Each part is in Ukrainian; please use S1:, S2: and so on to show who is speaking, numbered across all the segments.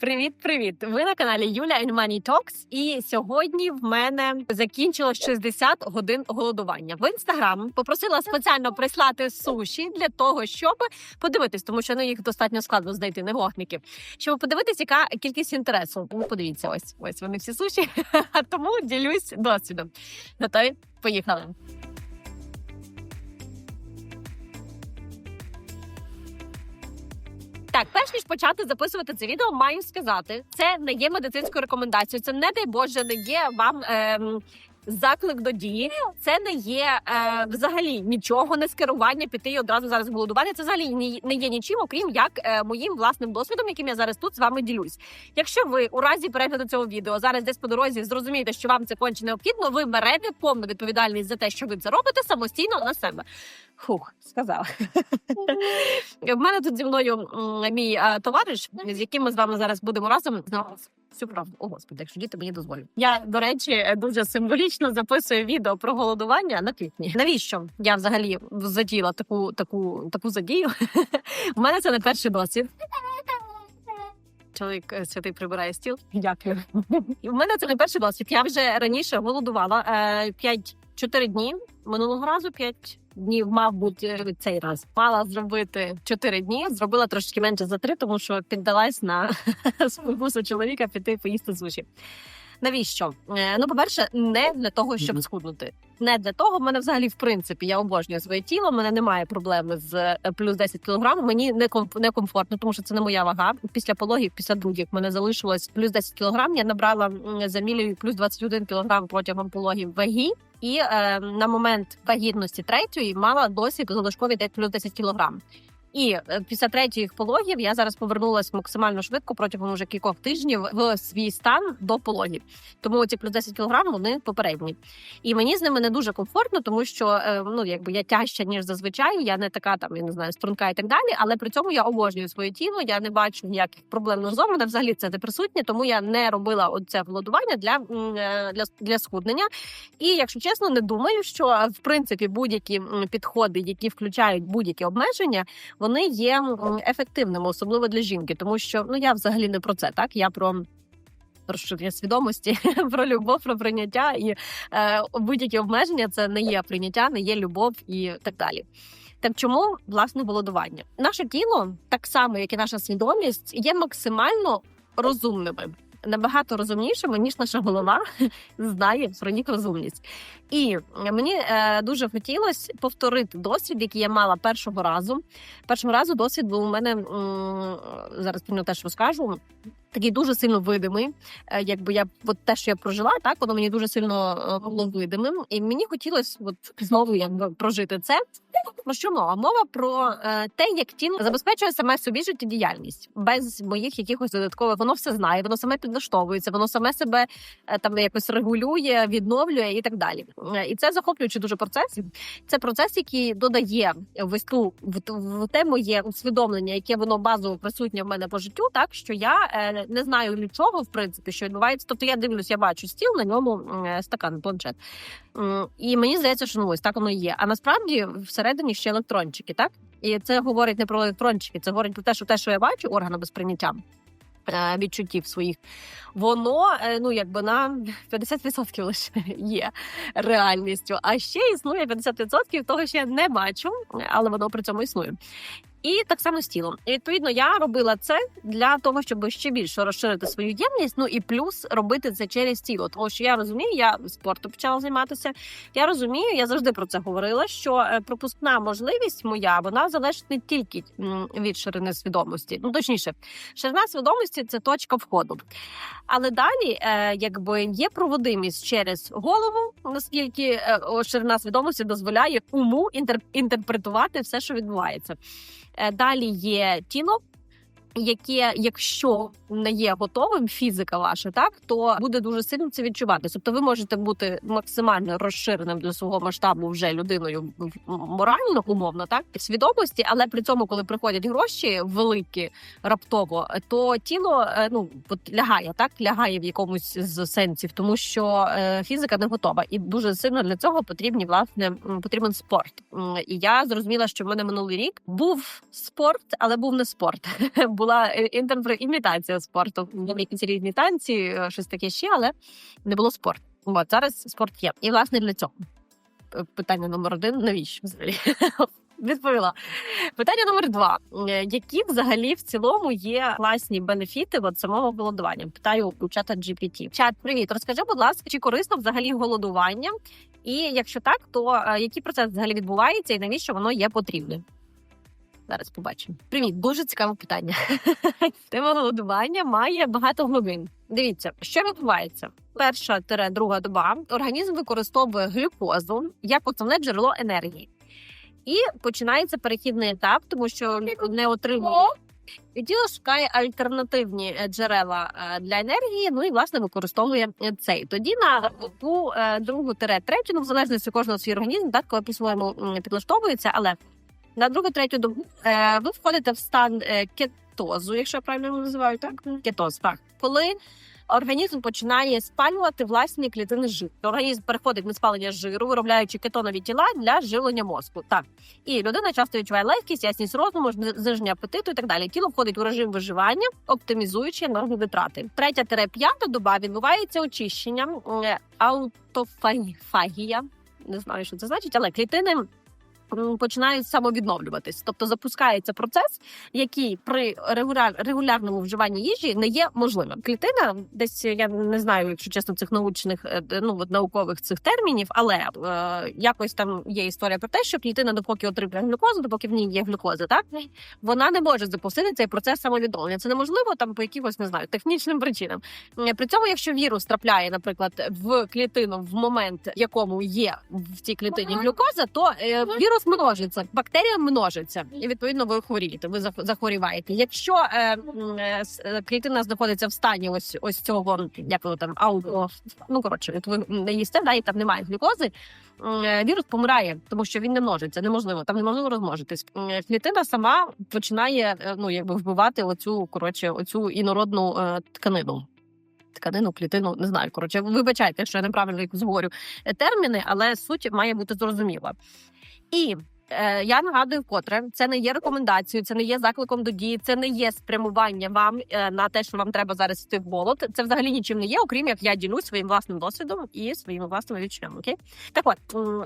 S1: Привіт-привіт! Ви на каналі Юля and Money Talks. І сьогодні в мене закінчилось 60 годин голодування. В інстаграм попросила спеціально прислати суші для того, щоб подивитись, тому що ну їх достатньо складно знайти, не вогників. Щоб подивитись, яка кількість інтересу. Ну, подивіться, ось ось вони всі суші. А тому ділюсь досвідом. Готові? Поїхали. Так, перш ніж почати записувати це відео, маю сказати, це не є медицинською рекомендацією. Це не дай Боже, не є вам. Ем... Заклик до дії, це не є е, взагалі нічого, не скерування піти і одразу зараз голодувати. Це взагалі не, є нічим, окрім як е, моїм власним досвідом, яким я зараз тут з вами ділюсь. Якщо ви у разі перегляду цього відео зараз десь по дорозі зрозумієте, що вам це конче необхідно, ви берете повну відповідальність за те, що ви це робите самостійно на себе. Фух, сказала. В мене тут зі мною мій е, товариш, з яким ми з вами зараз будемо разом знати всю правду. О, господи, якщо діти мені дозволять. Я, до речі, дуже символічно записую відео про голодування на квітні. Навіщо я взагалі заділа таку таку таку задію? У мене це не перший досвід. Чоловік е, святий прибирає стіл. Дякую. У мене це не перший досвід. Я вже раніше голодувала 5-4 дні минулого разу 5 днів мав бути цей раз. Мала зробити 4 дні. Зробила трошки менше за 3, тому що піддалась на спокусу чоловіка піти поїсти суші. Навіщо? Е, Ну, по-перше, не для того, щоб схуднути. Не для того. В мене взагалі, в принципі, я обожнюю своє тіло. У мене немає проблеми з е, плюс 10 кілограм. Мені не комф- не комфортно, тому що це не моя вага. Після пологів, після других, мене залишилось плюс 10 кілограм. Я набрала за мілію плюс 21 кілограм протягом пологів ваги. І е, на момент вагітності третьої мала досі залишкові десь плюс 10 кілограм. І е, після третіх пологів я зараз повернулася максимально швидко протягом уже кількох тижнів в свій стан до пологів. Тому ці плюс 10 кілограм вони попередні. І мені з ними не дуже комфортно, тому що е, ну якби я тяжча ніж зазвичай. Я не така там, я не знаю, струнка і так далі. Але при цьому я обожнюю своє тіло. Я не бачу ніяких проблемних зон. Мене взагалі це не присутнє, тому я не робила оце голодування для, е, для, для схуднення. І якщо чесно, не думаю, що в принципі будь-які підходи, які включають будь-які обмеження, вони є ефективними, особливо для жінки, тому що ну я взагалі не про це. Так я про. Розширення свідомості про любов, про прийняття і е, будь-які обмеження це не є прийняття, не є любов і так далі. Так чому власне голодування? Наше тіло, так само як і наша свідомість, є максимально розумними, набагато розумнішими, ніж наша голова знає про їх розумність. І мені е, дуже хотілося повторити досвід, який я мала першого разу. Першого разу досвід був у мене м, зараз про нього теж розкажу. Такий дуже сильно видимий. Е, Якби я от те, що я прожила, так воно мені дуже сильно е, було видимим. І мені хотілося от знову якби прожити це. Про що мова? Мова про е, те, як тіло забезпечує саме собі життєдіяльність без моїх якихось додаткових. Воно все знає, воно саме підлаштовується, воно саме себе там якось регулює, відновлює і так далі. І це захоплюючий дуже процес. Це процес, який додає в ту в те моє усвідомлення, яке воно базово присутнє в мене по життю, так що я не знаю нічого, в принципі, що відбувається. Тобто я дивлюсь, я бачу стіл, на ньому е, стакан, планшет. І мені здається, що ну ось так воно і є. А насправді всередині ще електрончики, так? І це говорить не про електрончики, це говорить про те, що те, що я бачу, органи безприйняття. е, Відчуттів своїх, воно е, ну якби на 50% лише є реальністю. А ще існує 50% того, що я не бачу, але воно при цьому існує. І так само з тілом. І відповідно я робила це для того, щоб ще більше розширити свою ємність. Ну і плюс робити це через тіло. Тому що я розумію, я спортом почала займатися. Я розумію, я завжди про це говорила. Що е, пропускна можливість моя вона залежить не тільки від ширини свідомості. Ну точніше, ширина свідомості це точка входу. Але далі, е, якби є проводимість через голову, наскільки е, ширина свідомості дозволяє уму інтер- інтерпретувати все, що відбувається. Е, Далі є тіло, яке, якщо не є готовим, фізика ваша, так то буде дуже сильно це відчувати. Тобто, ви можете бути максимально розширеним для свого масштабу вже людиною морально, умовно, так свідомості, але при цьому, коли приходять гроші великі раптово, то тіло е, ну от лягає, так лягає в якомусь з сенсів, тому що е, фізика не готова, і дуже сильно для цього потрібні власне потрібен спорт. І я зрозуміла, що в мене минулий рік був спорт, але був не спорт. була е, інтерпретація спорту. Були якісь різні танці, е, щось таке ще, але не було спорту. От зараз спорт є. І власне для цього питання номер один: навіщо взагалі? Відповіла. Питання номер два: Е, які взагалі в цілому є класні бенефіти від самого голодування? Питаю у чата GPT. Чат, привіт. Розкажи, будь ласка, чи корисно взагалі голодування? І якщо так, то який процес взагалі відбувається і навіщо воно є потрібним? Зараз побачимо. Привіт, дуже цікаве питання. Тема голодування має багато глибин. Дивіться, що відбувається. Перша тире друга доба організм використовує глюкозу як основне джерело енергії. І починається перехідний етап, тому що не отримує. І тіло шукає альтернативні е, джерела е, для енергії. Ну і власне використовує е, цей. Тоді на ту другу тире третю, ну в залежності кожного свій організм, так коли по-своєму підлаштовується, але на другу третю добу е, ви входите в стан е, кетозу, якщо я правильно його називаю, так кетоз, так коли. Організм починає спалювати власні клітини жиру. Організм переходить на спалення жиру, виробляючи кетонові тіла для живлення мозку. Так і людина часто відчуває легкість, ясність розуму, зниження апетиту і так далі. Тіло входить у режим виживання, оптимізуючи енергії витрати. Третя п'ята доба відбувається очищення е, аутофагія. Не знаю, що це значить, але клітини. Починають самовідновлюватись, тобто запускається процес, який при регуляр, регулярному вживанні їжі не є можливим. Клітина, десь я не знаю, якщо чесно, цих научних е, ну наукових цих термінів, але е, якось там є історія про те, що клітина, допоки отримує глюкозу, допоки в ній є глюкоза, так вона не може запустити цей процес самовідновлення. Це неможливо там по якихось не знаю технічним причинам. Е, При цьому, якщо вірус трапляє, наприклад, в клітину в момент, в якому є в цій клітині глюкоза, то е, вірус множиться, бактерія множиться, і відповідно ви хворієте. Ви зах- захворіваєте. Якщо е, е, е, клітина знаходиться в стані ось ось цього, як воно там ауто, ну коротше, от ви не їсте, да, і там немає глюкози. е, Вірус помирає, тому що він не множиться, неможливо, там неможливо розмножитись. Е, Клітина сама починає ну якби вбивати оцю коротше, оцю інородну е, тканину. Тканину, клітину, не знаю. Коротше, вибачайте, якщо я неправильно якось говорю е, терміни, але суть має бути зрозуміла. І е, я нагадую вкотре, це не є рекомендацією, це не є закликом до дії, це не є спрямування вам е, на те, що вам треба зараз йти в болот. Це взагалі нічим не є, окрім як я ділюсь своїм власним досвідом і своїми власними відчуттями. Окей, так от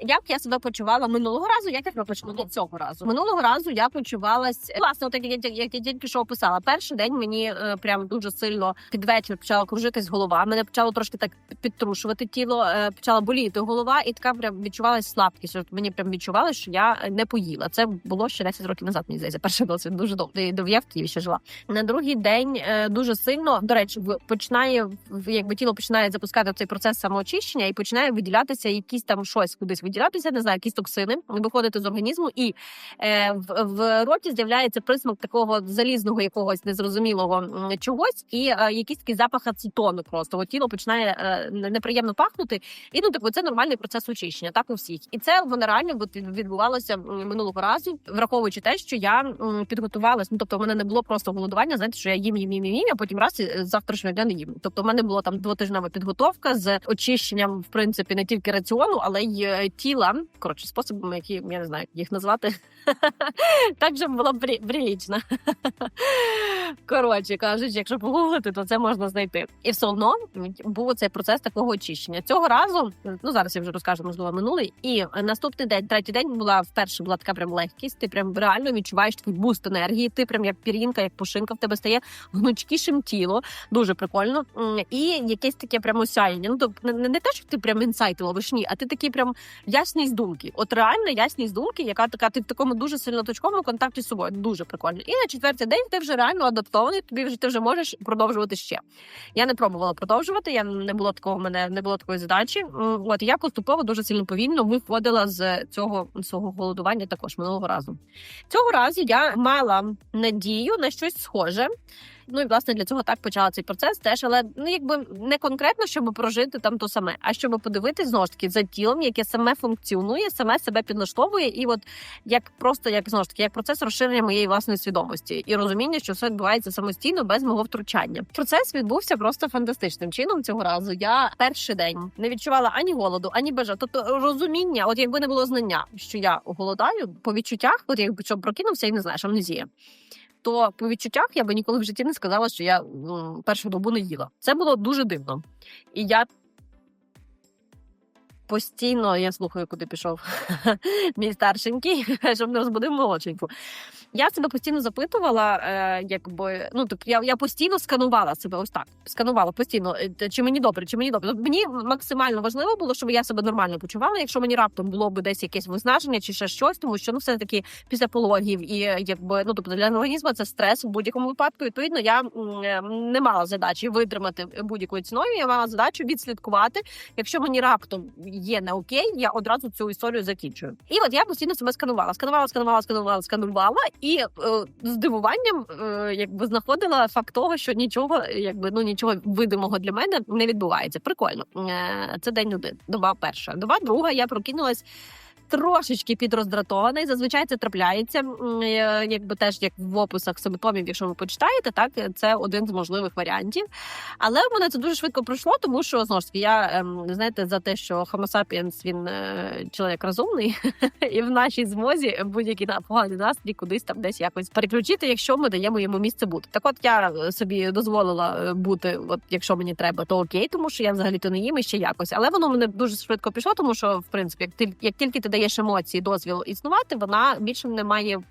S1: як я себе почувала минулого разу, як я себе почувала цього разу. Минулого разу я почувалась власне, от як, я- тільки що описала. Перший день мені е, прям дуже сильно під вечір почала кружитись голова. Мене почало трошки так підтрушувати тіло, е, почала боліти голова, і така прям відчувалась слабкість. От мені прям відчувалось, що я е, не поїла. Це було ще 10 років назад. Мені здається, перший досвід дуже довго. Я в Києві ще жила. На другий день е, дуже сильно до речі, починає якби тіло починає запускати цей процес самоочищення і починає виділятися якісь там щось кудись виділятися, не знаю, якісь токсини виходити з організму, і е, в, в роті з'являється присмак такого залізного якогось незрозумілого чогось, і е, якийсь такий запах ацетону. Просто От тіло починає е, неприємно пахнути. І ну типу, це нормальний процес очищення, так у всіх. І це воно реально відбувалося минулого разу, враховуючи те, що я м, підготувалась. Ну тобто, в мене не було просто голодування. Знаєте, що я їм їм їм їм, а потім раз і з завтрашнього дня не їм. Тобто, в мене була там двотижнева підготовка з очищенням, в принципі, не тільки раціону, але й е, тіла. Коротше, способами, які я не знаю, їх назвати. Так же було брі- Коротше кажучи, якщо погуглити, то це можна знайти. І все одно був цей процес такого очищення. Цього разу, ну зараз я вже розкажу, можливо, минулий. І наступний день, третій день була вперше була така прям легкість. Ти прям реально відчуваєш такий буст енергії. Ти прям як пірінка, як пушинка, в тебе стає гнучкішим тіло. Дуже прикольно. І якесь таке прям осяяння. Ну тобто не, не те, що ти прям інсайти ловиш, ні, а ти такий прям ясність думки. От реально ясність думки, яка така, ти в такому дуже сильно точковому контакті з собою. Дуже прикольно. І на четвертий день ти вже реально адаптований. Тобі вже ти вже можеш продовжувати ще. Я не пробувала продовжувати. Я не було такого в мене не було такої задачі. От я поступово дуже сильно повільно виходила з цього свого голодування також минулого разу. Цього разу я мала надію на щось схоже. Ну і власне для цього так почала цей процес теж, але ну якби не конкретно, щоб прожити там то саме, а щоб подивитись знову ж таки за тілом, яке саме функціонує, саме себе підлаштовує, і от як просто як знову ж таки, як процес розширення моєї власної свідомості і розуміння, що все відбувається самостійно без мого втручання. Процес відбувся просто фантастичним чином. Цього разу я перший день не відчувала ані голоду, ані бажа. Тобто розуміння, от якби не було знання, що я голодаю по відчуттях, от якби що прокинувся і не знаєш, амнезія. То по відчуттях я би ніколи в житті не сказала, що я першу добу не їла. Це було дуже дивно. І я постійно я слухаю, куди пішов мій старшенький, щоб не розбудив молодшеньку. Я себе постійно запитувала, е, якби ну тобто я, я постійно сканувала себе ось так. Сканувала постійно, е, чи мені добре, чи мені добре. Тобто Мені максимально важливо було, щоб я себе нормально почувала. Якщо мені раптом було б десь якесь виснаження чи ще щось, тому що ну все таки після пологів і якби ну тобто для організму це стрес в будь-якому випадку. Відповідно, я не мала задачі витримати будь-якою ціною. Я мала задачу відслідкувати. Якщо мені раптом є не окей, я одразу цю історію закінчую. І от я постійно себе сканувала, сканувала, сканувала, сканувала, сканувала, і е, здивуванням е, якби знаходила факт того, що нічого, якби ну нічого видимого для мене не відбувається. Прикольно. Е, це день один, доба перша. Доба друга. Я прокинулась. Трошечки підроздратована, і зазвичай це трапляється, е, якби теж як в описах симптомів, якщо ви почитаєте, так це один з можливих варіантів. Але в мене це дуже швидко пройшло, тому що знову ж таки я ем, знаєте за те, що Homo sapiens, він е, чоловік розумний, і в нашій змозі будь-який поганий настрій кудись там десь якось переключити, якщо ми даємо йому місце бути. Так, от я е, собі дозволила бути, от якщо мені треба, то окей, тому що я взагалі то не їм і ще якось. Але воно мене дуже швидко пішло, тому що в принципі, як тільки ти даєш емоції дозвіл існувати, вона більше не має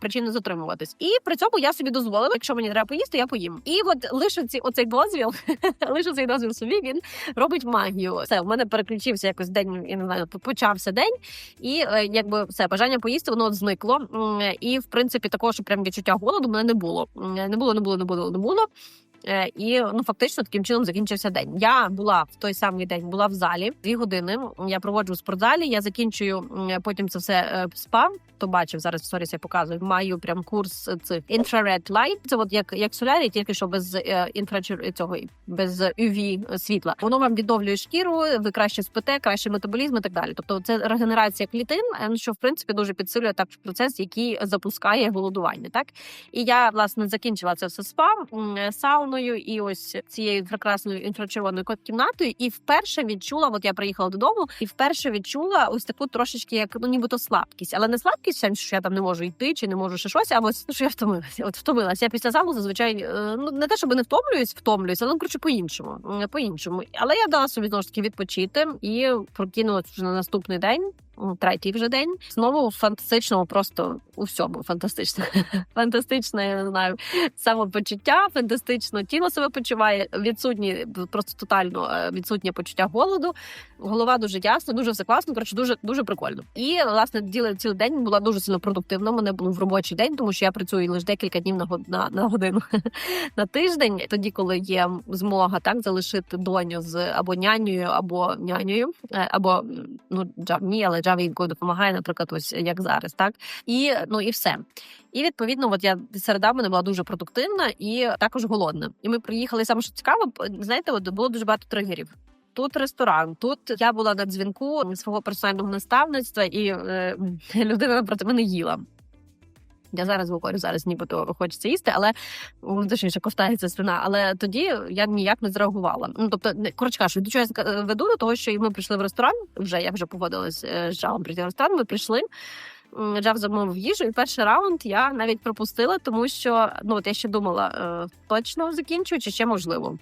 S1: причини затримуватись. І при цьому я собі дозволила, якщо мені треба поїсти, я поїм. І от лише ці оцей дозвіл, лише цей дозвіл собі він робить магію. Все, в мене переключився якось день, я не знаю, почався день, і е, якби все бажання поїсти, воно от зникло. І в принципі, такого, що прям відчуття голоду в мене не було. Не було, не було, не було, не було. Е, І ну фактично таким чином закінчився день. Я була в той самий день, була в залі дві години. Я проводжу в спортзалі. Я закінчую потім це все е, спа. Хто бачив зараз в я показую. Маю прям курс цих infrared light. Це от як, як солярій, тільки що без е, інфрачер цього без UV світла. Воно вам відновлює шкіру, ви краще спите, краще метаболізм і так далі. Тобто це регенерація клітин, що в принципі дуже підсилює також процес, який запускає голодування. Так і я власне закінчила це все спа м, сауною і ось цією прекрасною інфрачервоною кімнатою. І вперше відчула, от я приїхала додому, і вперше відчула ось таку трошечки, як ну нібито слабкість, але не слабкість, в що я там не можу йти чи не можу ще щось, а ось що я втомилася. От втомилася. Я після залу зазвичай е, ну не те, щоб не втомлююсь, втомлююсь, але ну, коротше по-іншому. По-іншому. Але я дала собі знову ж таки відпочити і прокинулась вже на наступний день. Третій вже день знову в фантастичному, просто у всьому фантастично. Фантастичне, я не знаю, самопочуття, фантастично тіло себе почуває. Відсутні просто тотально е, відсутнє почуття голоду. Голова дуже ясна, дуже все класно. Коротше, дуже дуже прикольно. І власне діли цілий день була дуже сильно продуктивна. У мене був робочий день, тому що я працюю лише декілька днів на год- на, на годину на тиждень. Тоді, коли є змога так залишити доню з або нянею, або нянею, е, або ну джав ні, але джаві інколи допомагає, наприклад, ось як зараз, так і ну і все. І відповідно, от я середа мене була дуже продуктивна і також голодна. І ми приїхали саме що цікаво, п- знаєте, от було дуже багато тригерів. Тут ресторан, тут я була на дзвінку свого персонального наставництва, і е, людина проти мене їла. Я зараз говорю, зараз нібито хочеться їсти, але точніше ковтається свина. Але тоді я ніяк не зреагувала. Ну тобто, коротше кажучи, до чого я веду до того, що ми прийшли в ресторан. Вже я вже погодилась е, з жалом прийти в ресторан. Ми прийшли. Джав замовив їжу, і перший раунд я навіть пропустила, тому що ну от я ще думала, е, точно закінчую, чи ще можливо.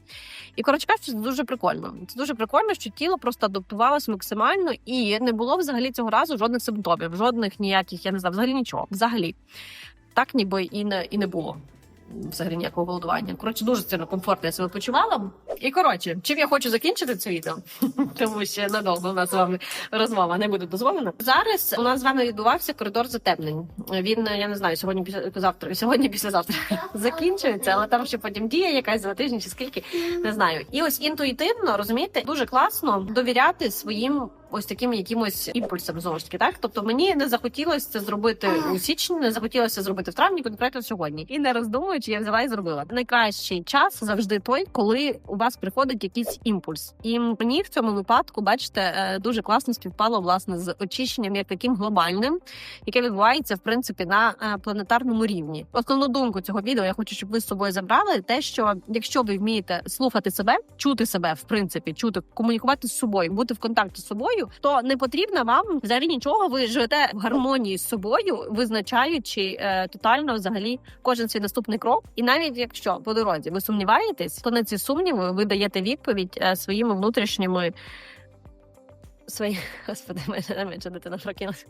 S1: І коротше кажучи, це дуже прикольно. Це дуже прикольно, що тіло просто адаптувалось максимально, і не було взагалі цього разу жодних симптомів, жодних ніяких, я не знаю, взагалі нічого. Взагалі. Так ніби і не, і не було. Взагалі ніякого голодування. Коротше, дуже сильно комфортно я себе почувала. І коротше, чим я хочу закінчити це відео, тому що надовго у нас з вами розмова не буде дозволена. Зараз у нас з вами відбувався коридор затемнень. Він я не знаю, сьогодні завтра, сьогодні післязавтра закінчується, але там ще потім діє якась за тиждень чи скільки не знаю. І ось інтуїтивно розумієте, дуже класно довіряти своїм. Ось таким якимось імпульсом знову ж таки, так тобто мені не захотілося це зробити у січні, не захотілося зробити в травні, конкретно сьогодні. І не роздумуючи, я взяла і зробила. Найкращий час завжди той, коли у вас приходить якийсь імпульс. І мені в цьому випадку, бачите, е, дуже класно співпало власне з очищенням як таким глобальним, яке відбувається в принципі на е, планетарному рівні. Основну думку цього відео я хочу, щоб ви з собою забрали те, що якщо ви вмієте слухати себе, чути себе, в принципі, чути, комунікувати з собою, бути в контакті з собою, собою, то не потрібно вам взагалі нічого. Ви живете в гармонії з собою, визначаючи е, тотально взагалі кожен свій наступний крок. І навіть якщо по дорозі ви сумніваєтесь, то на ці сумніви ви даєте відповідь е, своїми внутрішніми. Свої господи, мене менше дитина прокинулася.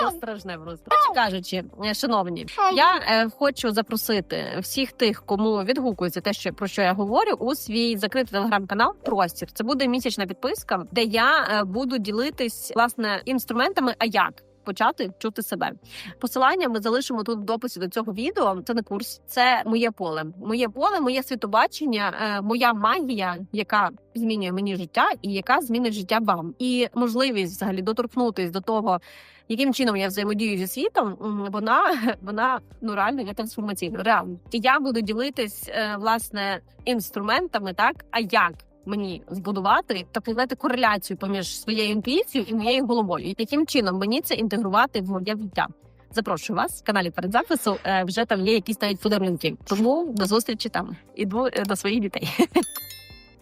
S1: Це страшне просто. Коротше кажучи, е, шановні, я е, хочу запросити всіх тих, кому відгукується те, що про що я говорю, у свій закритий телеграм-канал Простір. Це буде місячна підписка, де я е, буду ділитись власне інструментами. А як? Почати чути себе. Посилання ми залишимо тут в дописі до цього відео. Це не курс, це моє поле. Моє поле, моє світобачення, е, моя магія, яка змінює мені життя і яка змінить життя вам. І можливість взагалі доторкнутись до того, яким чином я взаємодію зі світом, вона вона ну реально є трансформаційною. Реально, і я буду ділитись е, власне інструментами, так а як. Мені збудувати та показати кореляцію поміж своєю інтуїцією і моєю головою, і таким чином мені це інтегрувати в моє життя. Запрошую вас в каналі передзапису. запису. Вже там є якісь навіть подарунки. Тому до зустрічі там е, до своїх дітей.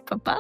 S1: Па-па!